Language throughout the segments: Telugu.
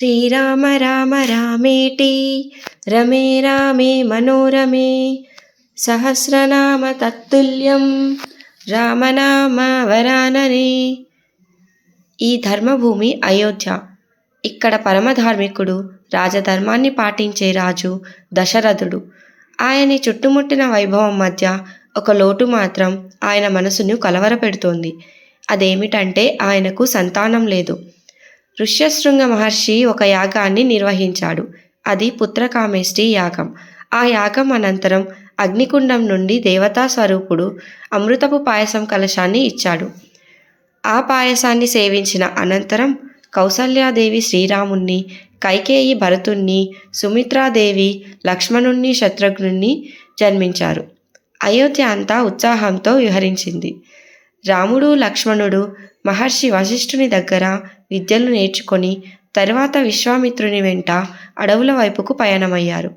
శ్రీరామ రామ రామేటి రమే రామే మనోరమే. సహస్రనామ తత్తుల్యం. రామనామ వరాననే. ఈ ధర్మభూమి అయోధ్య. ఇక్కడ పరమధార్మికుడు రాజధర్మాన్ని పాటించే రాజు దశరథుడు. ఆయని చుట్టుముట్టిన వైభవం మధ్య ఒక లోటు మాత్రం ఆయన మనసును కలవరపెడుతోంది. అదేమిటంటే ఆయనకు సంతానం లేదు. ఋష్యశృంగ మహర్షి ఒక యాగాన్ని నిర్వహించాడు. అది పుత్రకామేష్టి యాగం. ఆ యాగం అనంతరం అగ్నికుండం నుండి దేవతా స్వరూపుడు అమృతపు పాయసం కలశాన్ని ఇచ్చాడు. ఆ పాయసాన్ని సేవించిన అనంతరం కౌసల్యాదేవి శ్రీరాముణ్ణి కైకేయి భరతుణ్ణి సుమిత్రాదేవి లక్ష్మణుణ్ణి శత్రుఘ్నుణ్ణి జన్మించారు. అయోధ్య అంతా ఉత్సాహంతో విహరించింది. రాముడు లక్ష్మణుడు మహర్షి వశిష్ఠుని దగ్గర విద్యలు నేర్చుకొని తరువాత విశ్వామిత్రుని వెంట అడవుల వైపుకు పయనమయ్యారు.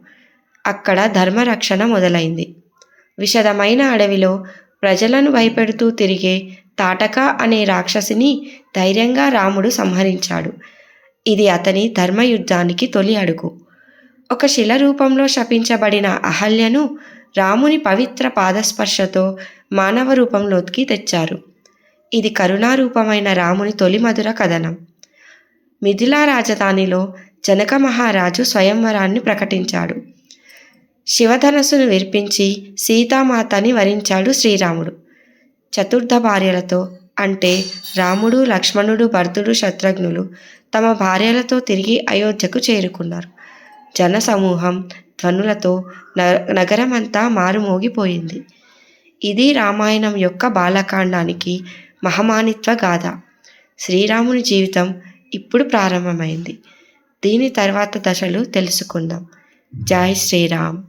అక్కడ ధర్మరక్షణ మొదలైంది. విషదమైన అడవిలో ప్రజలను భయపెడుతూ తిరిగే తాటక అనే రాక్షసిని ధైర్యంగా రాముడు సంహరించాడు. ఇది అతని ధర్మయుద్ధానికి తొలి అడుగు. ఒక శిల రూపంలో శపించబడిన అహల్యను రాముని పవిత్ర పాదస్పర్శతో మానవ రూపంలోకి తెచ్చారు. ఇది కరుణారూపమైన రాముని తొలి మధుర కథనం. మిథిలా రాజధానిలో జనక మహారాజు స్వయంవరాన్ని ప్రకటించాడు. శివధనస్సును విర్పించి సీతామాతని వరించాడు శ్రీరాముడు. చతుర్థ భార్యలతో అంటే రాముడు లక్ష్మణుడు భరతుడు శత్రుఘ్నులు తమ భార్యలతో తిరిగి అయోధ్యకు చేరుకున్నారు. జన సమూహం ధ్వనులతో నగరమంతా మారుమోగిపోయింది. ఇది రామాయణం యొక్క బాలకాండానికి మహమానిత్వ గాథ. శ్రీరాముని జీవితం ఇప్పుడు ప్రారంభమైంది. దీని తర్వాత దశలు తెలుసుకుందాం. జై శ్రీరామ్.